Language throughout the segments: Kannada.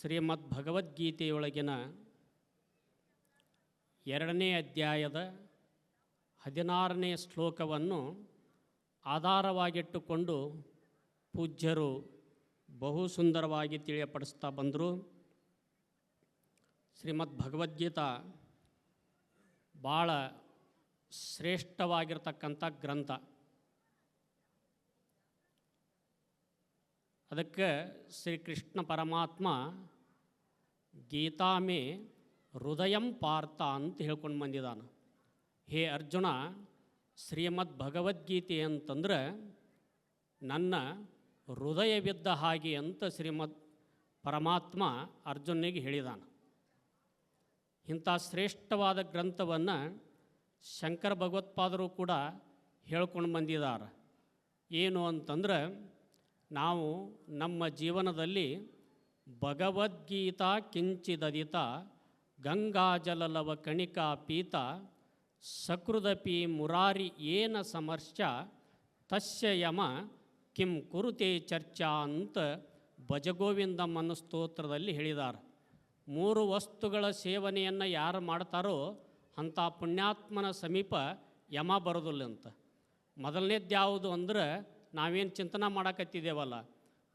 ಶ್ರೀಮದ್ ಭಗವದ್ಗೀತೆಯೊಳಗಿನ ಎರಡನೇ ಅಧ್ಯಾಯದ ಹದಿನಾರನೇ ಶ್ಲೋಕವನ್ನು ಆಧಾರವಾಗಿಟ್ಟುಕೊಂಡು ಪೂಜ್ಯರು ಬಹು ಸುಂದರವಾಗಿ ತಿಳಿಯಪಡಿಸ್ತಾ ಬಂದರು. ಶ್ರೀಮದ್ ಭಗವದ್ಗೀತಾ ಭಾಳ ಶ್ರೇಷ್ಠವಾಗಿರ್ತಕ್ಕಂಥ ಗ್ರಂಥ. ಅದಕ್ಕೆ ಶ್ರೀಕೃಷ್ಣ ಪರಮಾತ್ಮ ಗೀತಾಮೇ ಹೃದಯಂ ಪಾರ್ಥ ಅಂತ ಹೇಳ್ಕೊಂಡು ಬಂದಿದ್ದಾನೆ. ಹೇ ಅರ್ಜುನ, ಶ್ರೀಮದ್ ಭಗವದ್ಗೀತೆ ಅಂತಂದ್ರೆ ನನ್ನ ಹೃದಯವಿದ್ದ ಹಾಗೆ ಅಂತ ಶ್ರೀಮದ್ ಪರಮಾತ್ಮ ಅರ್ಜುನಿಗೆ ಹೇಳಿದಾನೆ. ಇಂಥ ಶ್ರೇಷ್ಠವಾದ ಗ್ರಂಥವನ್ನು ಶಂಕರ ಭಗವತ್ಪಾದರು ಕೂಡ ಹೇಳ್ಕೊಂಡು ಬಂದಿದ್ದಾರೆ. ಏನು ಅಂತಂದ್ರೆ ನಾವು ನಮ್ಮ ಜೀವನದಲ್ಲಿ ಭಗವದ್ಗೀತಾ ಕಿಂಚಿದದಿತ, ಗಂಗಾಜಲಲವ ಕಣಿಕಾ ಪೀತ, ಸಕೃದಪಿ ಮುರಾರಿ ಏನ ಸಮರ್ಶ ತಸ್ಯ ಯಮ ಕಿಂ ಕುರುತೆ ಚರ್ಚಾ ಅಂತ ಭಜಗೋವಿಂದಮ್ಮನ ಸ್ತೋತ್ರದಲ್ಲಿ ಹೇಳಿದ್ದಾರೆ ಮೂರು ವಸ್ತುಗಳ ಸೇವನೆಯನ್ನು ಯಾರು ಮಾಡ್ತಾರೋ ಅಂಥ ಪುಣ್ಯಾತ್ಮನ ಸಮೀಪ ಯಮ ಬರೋದಿಲ್ಲ ಅಂತ. ಮೊದಲನೇದ್ಯಾವುದು ಅಂದ್ರೆ ನಾವೇನು ಚಿಂತನೆ ಮಾಡಕತ್ತಿದ್ದೇವಲ್ಲ?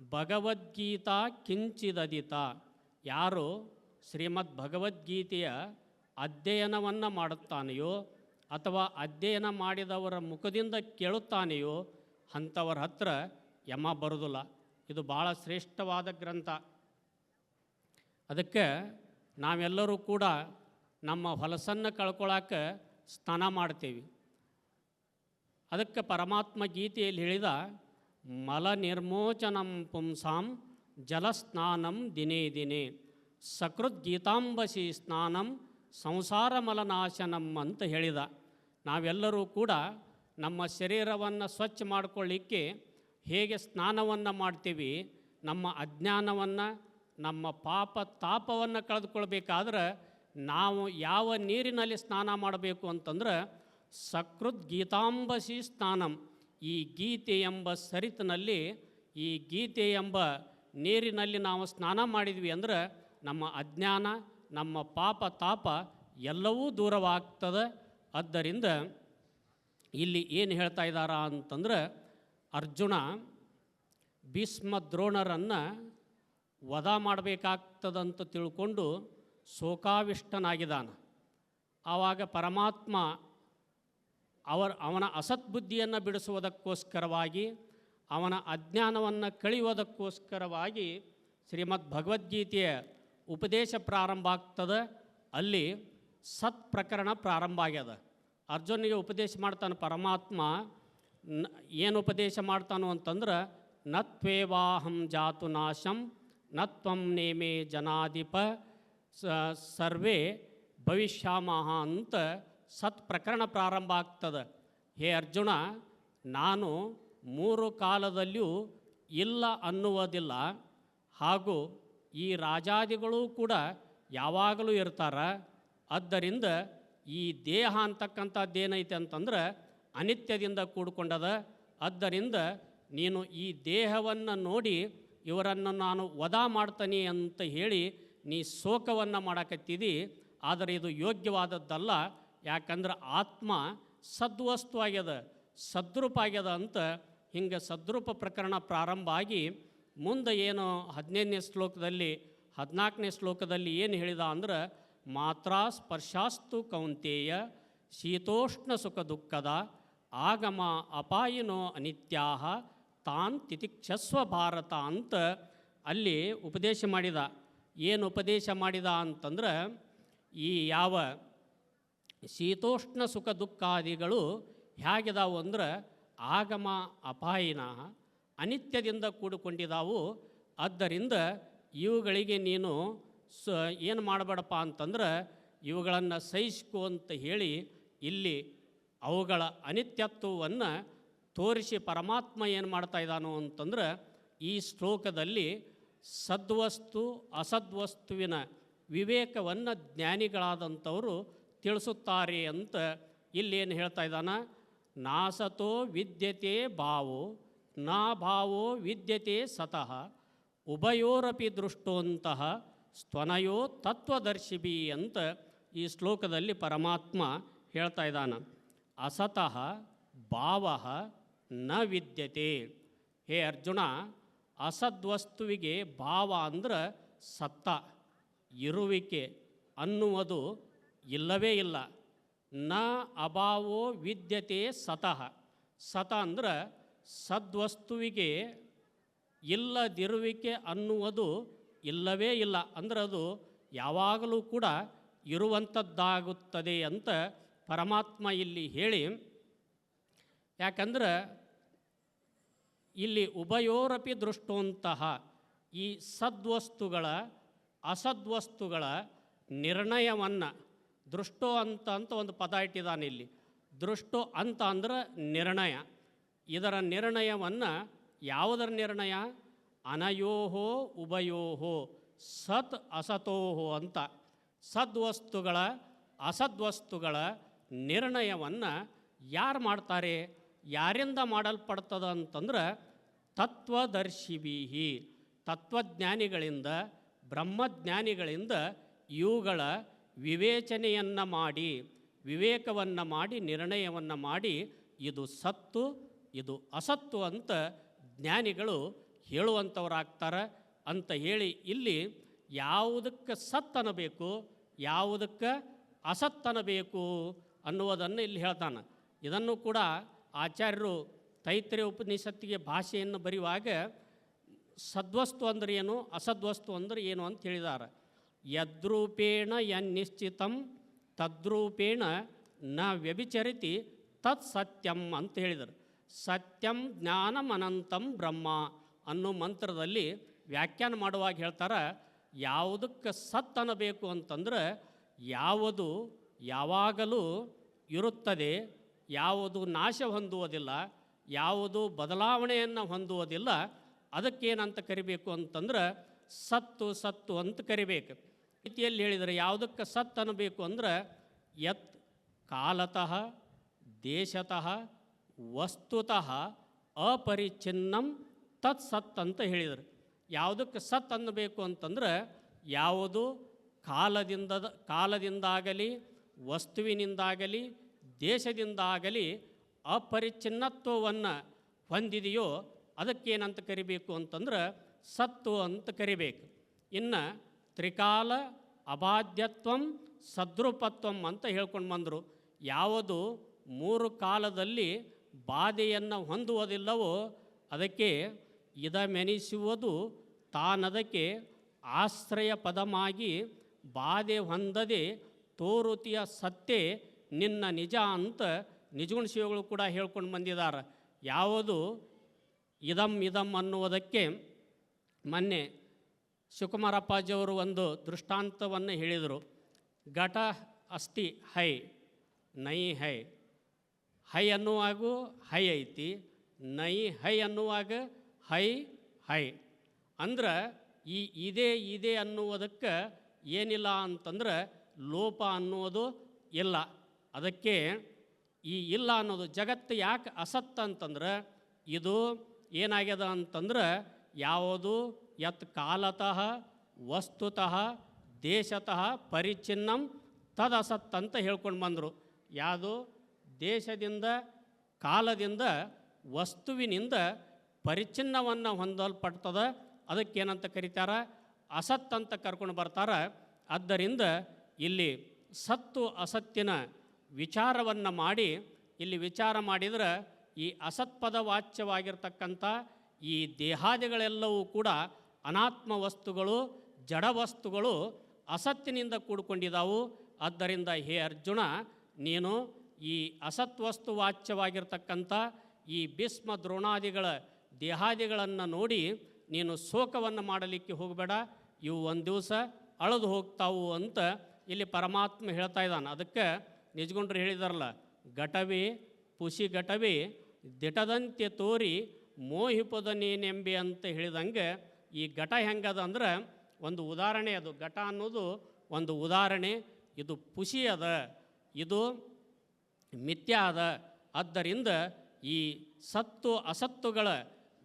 ಭಗವದ್ಗೀತಾ ಕಿಂಚಿದದಿತ. ಯಾರು ಶ್ರೀಮದ್ ಭಗವದ್ಗೀತೆಯ ಅಧ್ಯಯನವನ್ನು ಮಾಡುತ್ತಾನೆಯೋ ಅಥವಾ ಅಧ್ಯಯನ ಮಾಡಿದವರ ಮುಖದಿಂದ ಕೇಳುತ್ತಾನೆಯೋ ಅಂಥವ್ರ ಹತ್ರ ಯಮ ಬರೋದಿಲ್ಲ. ಇದು ಭಾಳ ಶ್ರೇಷ್ಠವಾದ ಗ್ರಂಥ. ಅದಕ್ಕೆ ನಾವೆಲ್ಲರೂ ಕೂಡ ನಮ್ಮ ಹೊಲಸನ್ನು ಕಳ್ಕೊಳಕ್ಕೆ ಸ್ನಾನ ಮಾಡ್ತೇವೆ. ಅದಕ್ಕೆ ಪರಮಾತ್ಮ ಗೀತೆಯಲ್ಲಿ ಹೇಳಿದ, ಮಲ ನಿರ್ಮೋಚನಂ ಪುಂಸಾಂ ಜಲಸ್ನಾನಂ ದಿನೇ ದಿನೇ, ಸಕೃತ್ ಗೀತಾಂಬಸಿ ಸ್ನಾನಂ ಸಂಸಾರ ಮಲನಾಶನಂ ಅಂತ ಹೇಳಿದ. ನಾವೆಲ್ಲರೂ ಕೂಡ ನಮ್ಮ ಶರೀರವನ್ನು ಸ್ವಚ್ಛ ಮಾಡಿಕೊಳ್ಳಿಕ್ಕೆ ಹೇಗೆ ಸ್ನಾನವನ್ನು ಮಾಡ್ತೀವಿ, ನಮ್ಮ ಅಜ್ಞಾನವನ್ನು, ನಮ್ಮ ಪಾಪ ತಾಪವನ್ನು ಕಳೆದುಕೊಳ್ಬೇಕಾದ್ರೆ ನಾವು ಯಾವ ನೀರಿನಲ್ಲಿ ಸ್ನಾನ ಮಾಡಬೇಕು ಅಂತಂದ್ರೆ ಸಕೃತ್ ಗೀತಾಂಬಸಿ ಸ್ನಾನಂ ಈ ಗೀತೆ ಎಂಬ ಸರಿತಿನಲ್ಲಿ, ಈ ಗೀತೆ ಎಂಬ ನೀರಿನಲ್ಲಿ ನಾವು ಸ್ನಾನ ಮಾಡಿದ್ವಿ ಅಂದ್ರೆ ನಮ್ಮ ಅಜ್ಞಾನ, ನಮ್ಮ ಪಾಪ ತಾಪ ಎಲ್ಲವೂ ದೂರವಾಗ್ತದೆ. ಆದ್ದರಿಂದ ಇಲ್ಲಿ ಏನು ಹೇಳ್ತಾ ಇದ್ದಾರ ಅಂತಂದ್ರೆ, ಅರ್ಜುನ ಭೀಷ್ಮ ದ್ರೋಣರನ್ನು ವಧ ಮಾಡಬೇಕಾಗ್ತದಂತ ತಿಳ್ಕೊಂಡು ಶೋಕಾವಿಷ್ಟನಾಗಿದ್ದಾನೆ. ಆವಾಗ ಪರಮಾತ್ಮ ಅವರ, ಅವನ ಅಸದ್ಬುದ್ಧಿಯನ್ನು ಬಿಡಿಸುವುದಕ್ಕೋಸ್ಕರವಾಗಿ, ಅವನ ಅಜ್ಞಾನವನ್ನು ಕಳೆಯುವುದಕ್ಕೋಸ್ಕರವಾಗಿ ಶ್ರೀಮದ್ ಭಗವದ್ಗೀತೆಯ ಉಪದೇಶ ಪ್ರಾರಂಭ ಆಗ್ತದೆ. ಅಲ್ಲಿ ಸತ್ ಪ್ರಕರಣ ಪ್ರಾರಂಭ ಆಗ್ಯದ. ಅರ್ಜುನಿಗೆ ಉಪದೇಶ ಮಾಡ್ತಾನೆ ಪರಮಾತ್ಮ ಏನು ಉಪದೇಶ ಮಾಡ್ತಾನೋ ಅಂತಂದ್ರೆ ನತ್ವೇವಾಹಂ ಜಾತು ನಾಶಂ ನತ್ವಂ ನೇಮೆ ಜನಾಧಿಪ ಸರ್ವೇ ಭವಿಷ್ಯಾಮಹ ಅಂತ ಸತ್ ಪ್ರಕರಣ ಪ್ರಾರಂಭ ಆಗ್ತದೆ. ಹೇ ಅರ್ಜುನ, ನಾನು ಮೂರು ಕಾಲದಲ್ಲಿಯೂ ಇಲ್ಲ ಅನ್ನುವುದಿಲ್ಲ. ಹಾಗೂ ಈ ರಾಜಾದಿಗಳು ಕೂಡ ಯಾವಾಗಲೂ ಇರ್ತಾರ. ಆದ್ದರಿಂದ ಈ ದೇಹ ಅಂತಕ್ಕಂಥದ್ದೇನೈತೆ ಅಂತಂದ್ರೆ ಅನಿತ್ಯದಿಂದ ಕೂಡಿಕೊಂಡದ. ಆದ್ದರಿಂದ ನೀನು ಈ ದೇಹವನ್ನು ನೋಡಿ ಇವರನ್ನು ನಾನು ವದಾ ಮಾಡ್ತೀನಿ ಅಂತ ಹೇಳಿ ನೀ ಶೋಕವನ್ನು ಮಾಡಕತ್ತಿದಿ. ಆದರೆ ಇದು ಯೋಗ್ಯವಾದದ್ದಲ್ಲ. ಯಾಕಂದ್ರೆ ಆತ್ಮ ಸದ್ವಸ್ತು ಆಗ್ಯದ ಸದ್ರೂಪ ಆಗ್ಯದ ಅಂತ ಹಿಂಗೆ ಸದ್ರೂಪ ಪ್ರಕರಣ ಪ್ರಾರಂಭ ಆಗಿ ಮುಂದೆ ಏನು ಹದಿನೈದನೇ ಶ್ಲೋಕದಲ್ಲಿ, ಹದಿನಾಲ್ಕನೇ ಶ್ಲೋಕದಲ್ಲಿ ಏನು ಹೇಳಿದ ಅಂದ್ರೆ, ಮಾತ್ರ ಸ್ಪರ್ಶಾಸ್ತು ಕೌಂತೇಯ ಶೀತೋಷ್ಣ ಸುಖ ದುಃಖದ ಆಗಮ ಅಪಾಯಿನೋ ಅನಿತ್ಯಾಹ ತಾನ್ ತಿತಿಕ್ಷಸ್ವ ಭಾರತ ಅಂತ ಅಲ್ಲಿ ಉಪದೇಶ ಮಾಡಿದ. ಏನು ಉಪದೇಶ ಮಾಡಿದ ಅಂತಂದ್ರೆ, ಈ ಯಾವ ಶೀತೋಷ್ಣ ಸುಖ ದುಃಖಾದಿಗಳು ಹೇಗಿದಾವು ಅಂದ್ರೆ ಆಗಮ ಅಪಾಯಿನ, ಅನಿತ್ಯದಿಂದ ಕೂಡಿಕೊಂಡಿದಾವು. ಆದ್ದರಿಂದ ಇವುಗಳಿಗೆ ನೀನು ಸ, ಏನು ಮಾಡಬೇಡಪ್ಪ ಅಂತಂದ್ರೆ ಇವುಗಳನ್ನು ಸಹಿಸ್ಕೊ ಅಂತ ಹೇಳಿ ಇಲ್ಲಿ ಅವುಗಳ ಅನಿತ್ಯತ್ವವನ್ನು ತೋರಿಸಿ ಪರಮಾತ್ಮ ಏನು ಮಾಡ್ತಾ ಇದ್ದಾನೋ ಅಂತಂದ್ರೆ ಈ ಶ್ಲೋಕದಲ್ಲಿ ಸದ್ವಸ್ತು ಅಸದ್ವಸ್ತುವಿನ ವಿವೇಕವನ್ನು ಜ್ಞಾನಿಗಳಾದಂಥವರು ತಿಳಿಸುತ್ತಾರೆ ಅಂತ ಇಲ್ಲೇನು ಹೇಳ್ತಾ ಇದ್ದಾನ? ನಾಸತೋ ವಿದ್ಯತೆ ಭಾವೋ, ನಾ ಭಾವೋ ವಿದ್ಯತೆ ಸತಃ, ಉಭಯೋರಪಿ ದೃಷ್ಟೋಂತಹ ಸ್ತನಯೋ ತತ್ವದರ್ಶಿಬಿ ಅಂತ ಈ ಶ್ಲೋಕದಲ್ಲಿ ಪರಮಾತ್ಮ ಹೇಳ್ತಾ ಇದ್ದಾನ. ಅಸತಃ ಭಾವ ನ ವಿದ್ಯತೆ. ಹೇ ಅರ್ಜುನ, ಅಸದ್ವಸ್ತುವಿಗೆ ಭಾವ ಅಂದ್ರೆ ಸತ್ತ, ಇರುವಿಕೆ ಅನ್ನುವುದು ಇಲ್ಲವೇ ಇಲ್ಲ. ನ ಅಭಾವೋ ವಿದ್ಯತೆ ಸತಃ. ಸತ ಅಂದ್ರೆ ಸದ್ವಸ್ತುವಿಗೆ ಇಲ್ಲದಿರುವಿಕೆ ಅನ್ನುವುದು ಇಲ್ಲವೇ ಇಲ್ಲ. ಅಂದ್ರೆ ಅದು ಯಾವಾಗಲೂ ಕೂಡ ಇರುವಂಥದ್ದಾಗುತ್ತದೆ ಅಂತ ಪರಮಾತ್ಮ ಇಲ್ಲಿ ಹೇಳಿ. ಯಾಕಂದ್ರೆ ಇಲ್ಲಿ ಉಭಯೋರಪಿ ದೃಷ್ಟೋಂತಹ ಈ ಸದ್ವಸ್ತುಗಳ, ಅಸದ್ವಸ್ತುಗಳ ನಿರ್ಣಯವನ್ನು ದೃಷ್ಟೋ ಅಂತ ಅಂತ ಒಂದು ಪದ ಇಟ್ಟಿದ್ದಾನೆ ಇಲ್ಲಿ. ದೃಷ್ಟು ಅಂತ ಅಂದ್ರೆ ನಿರ್ಣಯ. ಇದರ ನಿರ್ಣಯವನ್ನು ಯಾವುದರ ನಿರ್ಣಯ? ಅನಯೋಹೋ ಉಭಯೋಹೋ ಸತ್ ಅಸತೋಹೋ ಅಂತ. ಸದ್ವಸ್ತುಗಳ ಅಸದ್ವಸ್ತುಗಳ ನಿರ್ಣಯವನ್ನು ಯಾರು ಮಾಡ್ತಾರೆ? ಯಾರಿಂದ ಮಾಡಲ್ಪಡ್ತದ ಅಂತಂದ್ರೆ ತತ್ವದರ್ಶಿಬೀಹಿ ತತ್ವಜ್ಞಾನಿಗಳಿಂದ, ಬ್ರಹ್ಮಜ್ಞಾನಿಗಳಿಂದ ಇವುಗಳ ವಿವೇಚನೆಯನ್ನು ಮಾಡಿ, ವಿವೇಕವನ್ನು ಮಾಡಿ, ನಿರ್ಣಯವನ್ನು ಮಾಡಿ ಇದು ಸತ್ತು, ಇದು ಅಸತ್ತು ಅಂತ ಜ್ಞಾನಿಗಳು ಹೇಳುವಂಥವ್ರಾಗ್ತಾರೆ ಅಂತ ಹೇಳಿ ಇಲ್ಲಿ ಯಾವುದಕ್ಕೆ ಸತ್ತನಬೇಕು, ಯಾವುದಕ್ಕೆ ಅಸತ್ತನಬೇಕು ಅನ್ನುವುದನ್ನು ಇಲ್ಲಿ ಹೇಳ್ತಾನೆ. ಇದನ್ನು ಕೂಡ ಆಚಾರ್ಯರು ತೈತ್ರಿಯ ಉಪನಿಷತ್ತಿಗೆ ಭಾಷೆಯನ್ನು ಬರೆಯುವಾಗ ಸದ್ವಸ್ತು ಅಂದರೆ ಏನು, ಅಸದ್ವಸ್ತು ಅಂದ್ರೆ ಏನು ಅಂತ ಹೇಳಿದ್ದಾರೆ. ಯದ್ರೂಪೇಣ ಯನ್ನಿಶ್ಚಿತಂ, ತದ್ರೂಪೇಣ ನ ವ್ಯಭಿಚರಿತಿ ತತ್ ಸತ್ಯಂ ಅಂತ ಹೇಳಿದರು. ಸತ್ಯಂ ಜ್ಞಾನಮನಂತಂ ಬ್ರಹ್ಮ ಅನ್ನೋ ಮಂತ್ರದಲ್ಲಿ ವ್ಯಾಖ್ಯಾನ ಮಾಡುವಾಗ ಹೇಳ್ತಾರೆ, ಯಾವುದಕ್ಕೆ ಸತ್ ಅನ್ನಬೇಕು ಅಂತಂದ್ರೆ ಯಾವುದು ಯಾವಾಗಲೂ ಇರುತ್ತದೆ, ಯಾವುದು ನಾಶ ಹೊಂದುವುದಿಲ್ಲ, ಯಾವುದು ಬದಲಾವಣೆಯನ್ನು ಹೊಂದುವುದಿಲ್ಲ, ಅದಕ್ಕೇನಂತ ಕರಿಬೇಕು ಅಂತಂದ್ರೆ ಸತ್ತು ಸತ್ತು ಅಂತ ಕರಿಬೇಕು. ರೀತಿಯಲ್ಲಿ ಹೇಳಿದರೆ ಯಾವುದಕ್ಕೆ ಸತ್ ಅನ್ನಬೇಕು ಅಂದ್ರೆ ಯತ್ ಕಾಲತಃ ದೇಶತಃ ವಸ್ತುತಃ ಅಪರಿಚ್ಛಿನ್ನಂ ತತ್ ಸತ್ ಅಂತ ಹೇಳಿದರು. ಯಾವುದಕ್ಕೆ ಸತ್ ಅನ್ನಬೇಕು ಅಂತಂದ್ರೆ ಯಾವುದು ಕಾಲದಿಂದ ಕಾಲದಿಂದಾಗಲಿ ವಸ್ತುವಿನಿಂದಾಗಲಿ ದೇಶದಿಂದಾಗಲಿ ಅಪರಿಚ್ಛಿನ್ನತ್ವವನ್ನು ಹೊಂದಿದೆಯೋ ಅದಕ್ಕೇನಂತ ಕರಿಬೇಕು ಅಂತಂದ್ರೆ ಸತ್ತು ಅಂತ ಕರಿಬೇಕು. ಇನ್ನು ತ್ರಿಕಾಲ ಅಬಾಧ್ಯತ್ವಂ ಸದೃಪತ್ವಂ ಅಂತ ಹೇಳ್ಕೊಂಡು ಬಂದರು. ಯಾವುದು ಮೂರು ಕಾಲದಲ್ಲಿ ಬಾಧೆಯನ್ನು ಹೊಂದುವುದಿಲ್ಲವೋ ಅದಕ್ಕೆ ಇದಮೆನಿಸುವುದು ತಾನದಕ್ಕೆ ಆಶ್ರಯ ಪದಮಾಗಿ ಬಾಧೆ ಹೊಂದದೆ ತೋರುತಿಯ ಸತ್ಯೆ ನಿನ್ನ ನಿಜ ಅಂತ ನಿಜಗುಣ ಶಿವಗಳು ಕೂಡ ಹೇಳ್ಕೊಂಡು ಬಂದಿದ್ದಾರೆ ಯಾವುದು ಇದಂ ಇದಂ ಅನ್ನುವುದಕ್ಕೆ ಮೊನ್ನೆ ಶಿವಕುಮಾರಪ್ಪಾಜಿಯವರು ಒಂದು ದೃಷ್ಟಾಂತವನ್ನು ಹೇಳಿದರು. ಘಟ ಅಸ್ತಿ ಹೈ, ನೈ ಹೈ. ಹೈ ಅನ್ನುವಾಗೂ ಹೈ ಐತಿ, ನೈ ಹೈ ಅನ್ನುವಾಗ ಹೈ ಹೈ. ಅಂದ್ರೆ ಈ ಇದೆ ಇದೆ ಅನ್ನುವುದಕ್ಕೆ ಏನಿಲ್ಲ ಅಂತಂದ್ರೆ ಲೋಪ ಅನ್ನುವುದು ಇಲ್ಲ. ಅದಕ್ಕೆ ಈ ಇಲ್ಲ ಅನ್ನೋದು ಜಗತ್ತು ಯಾಕೆ ಅಸತ್ ಅಂತಂದ್ರೆ, ಇದು ಏನಾಗ್ಯದ ಅಂತಂದ್ರೆ ಯಾವುದು ಯತ್ ಕಾಲತಃ ವಸ್ತುತಃ ದೇಶತಃ ಪರಿಚ್ಛಿನ್ನಂ ತದಸತ್ ಅಂತ ಹೇಳ್ಕೊಂಡು ಬಂದರು. ಯಾವುದು ದೇಶದಿಂದ, ಕಾಲದಿಂದ, ವಸ್ತುವಿನಿಂದ ಪರಿಚಿನ್ನವನ್ನು ಹೊಂದಲ್ಪಡ್ತದ. ಅದಕ್ಕೇನಂತ ಕರೀತಾರ? ಅಸತ್ ಅಂತ ಕರ್ಕೊಂಡು ಬರ್ತಾರೆ. ಆದ್ದರಿಂದ ಇಲ್ಲಿ ಸತ್ತು ಅಸತ್ತಿನ ವಿಚಾರವನ್ನು ಮಾಡಿ, ಇಲ್ಲಿ ವಿಚಾರ ಮಾಡಿದರೆ ಈ ಅಸತ್ಪದ ವಾಚ್ಯವಾಗಿರ್ತಕ್ಕಂಥ ಈ ದೇಹಾದಿಗಳೆಲ್ಲವೂ ಕೂಡ ಅನಾತ್ಮ ವಸ್ತುಗಳು, ಜಡ ವಸ್ತುಗಳು ಅಸತ್ತಿನಿಂದ ಕೂಡಿಕೊಂಡಿದ್ದಾವು ಆದ್ದರಿಂದ ಹೇ ಅರ್ಜುನ, ನೀನು ಈ ಅಸತ್ವಸ್ತು ವಾಚ್ಯವಾಗಿರ್ತಕ್ಕಂಥ ಈ ಭೀಷ್ಮ ದ್ರೋಣಾದಿಗಳ ದೇಹಾದಿಗಳನ್ನು ನೋಡಿ ನೀನು ಶೋಕವನ್ನು ಮಾಡಲಿಕ್ಕೆ ಹೋಗಬೇಡ. ಇವು ಒಂದು ದಿವಸ ಅಳದು ಹೋಗ್ತಾವು ಅಂತ ಇಲ್ಲಿ ಪರಮಾತ್ಮ ಹೇಳ್ತಾ ಇದ್ದಾನೆ. ಅದಕ್ಕೆ ನಿಜಗೊಂಡ್ರು ಹೇಳಿದಾರಲ್ಲ, ಘಟವಿ, ಪುಷಿ ಘಟವಿ ದಿಟದಂತೆ ತೋರಿ ಮೋಹಿಪದ ನೀನೆಂಬೆ ಅಂತ ಹೇಳಿದಂಗೆ ಈ ಘಟ ಹೆಂಗದ ಅಂದ್ರೆ ಒಂದು ಉದಾಹರಣೆ ಅದು. ಘಟ ಅನ್ನೋದು ಒಂದು ಉದಾಹರಣೆ. ಇದು ಪುಷಿ ಅದ. ಇದು ಮಿಥ್ಯ ಅದ. ಆದ್ದರಿಂದ ಈ ಸತ್ತು ಅಸತ್ತುಗಳ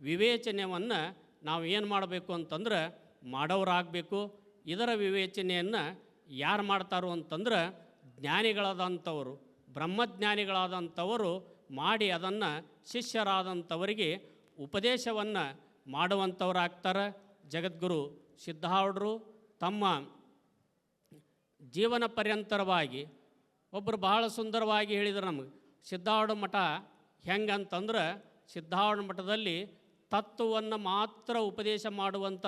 ವಿವೇಚನೆಯನ್ನು ನಾವು ಏನು ಮಾಡಬೇಕು ಅಂತಂದ್ರೆ ಮಾಡೋರಾಗಬೇಕು. ಇದರ ವಿವೇಚನೆಯನ್ನು ಯಾರು ಮಾಡ್ತಾರೋ ಅಂತಂದ್ರೆ ಜ್ಞಾನಿಗಳಾದಂಥವರು, ಬ್ರಹ್ಮಜ್ಞಾನಿಗಳಾದಂಥವರು ಮಾಡಿ ಅದನ್ನು ಶಿಷ್ಯರಾದಂಥವರಿಗೆ ಉಪದೇಶವನ್ನು ಮಾಡುವಂಥವರಾಗ್ತಾರೆ. ಜಗದ್ಗುರು ಸಿದ್ಧಾರೂಢರು ತಮ್ಮ ಜೀವನ ಪರ್ಯಂತರವಾಗಿ ಒಬ್ಬರು ಬಹಳ ಸುಂದರವಾಗಿ ಹೇಳಿದರು ನಮಗೆ ಸಿದ್ಧಾರೂಢ ಮಠ ಹೆಂಗಂತಂದ್ರೆ ಸಿದ್ಧಾರೂಢ ಮಠದಲ್ಲಿ ತತ್ವವನ್ನು ಮಾತ್ರ ಉಪದೇಶ ಮಾಡುವಂಥ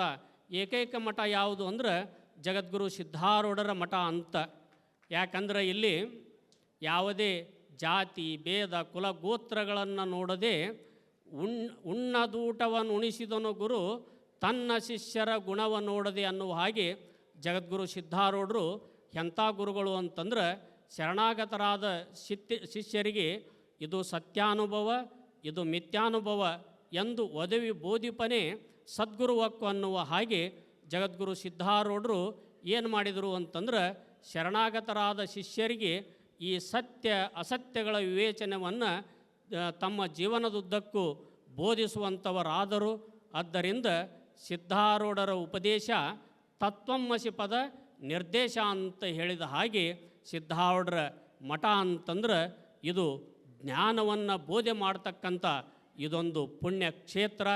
ಏಕೈಕ ಮಠ ಯಾವುದು ಅಂದ್ರೆ ಜಗದ್ಗುರು ಸಿದ್ಧಾರೂಢರ ಮಠ ಅಂತ. ಯಾಕಂದ್ರೆ ಇಲ್ಲಿ ಯಾವುದೇ ಜಾತಿ, ಭೇದ, ಕುಲ, ಗೋತ್ರಗಳನ್ನು ನೋಡದೆ ಉಣ್, ಉಣ್ಣದೂಟವನ್ನು ಉಣಿಸಿದನು ಗುರು, ತನ್ನ ಶಿಷ್ಯರ ಗುಣವ ನೋಡದೆ ಅನ್ನುವ ಹಾಗೆ ಜಗದ್ಗುರು ಸಿದ್ಧಾರೂಢರು ಎಂಥ ಗುರುಗಳು ಅಂತಂದ್ರೆ ಶರಣಾಗತರಾದ ಶಿತ್ಯ, ಶಿಷ್ಯರಿಗೆ ಇದು ಸತ್ಯಾನುಭವ, ಇದು ಮಿಥ್ಯಾನುಭವ ಎಂದು ಒದವಿ ಬೋಧಿಪನೆ ಸದ್ಗುರುವಕ್ಕು ಅನ್ನುವ ಹಾಗೆ ಜಗದ್ಗುರು ಸಿದ್ಧಾರೂಢರು ಏನು ಮಾಡಿದರು ಅಂತಂದ್ರೆ ಶರಣಾಗತರಾದ ಶಿಷ್ಯರಿಗೆ ಈ ಸತ್ಯ, ಅಸತ್ಯಗಳ ವಿವೇಚನವನ್ನು ತಮ್ಮ ಜೀವನದುದ್ದಕ್ಕೂ ಬೋಧಿಸುವಂಥವರಾದರು. ಆದ್ದರಿಂದ ಸಿದ್ಧಾರೂಢರ ಉಪದೇಶ ತತ್ವಮಸಿ ಪದ ನಿರ್ದೇಶ ಅಂತ ಹೇಳಿದ ಹಾಗೆ ಸಿದ್ಧಾರೂಢರ ಮಠ ಅಂತಂದ್ರೆ ಇದು ಜ್ಞಾನವನ್ನು ಬೋಧೆ ಮಾಡತಕ್ಕಂಥ ಇದೊಂದು ಪುಣ್ಯ ಕ್ಷೇತ್ರ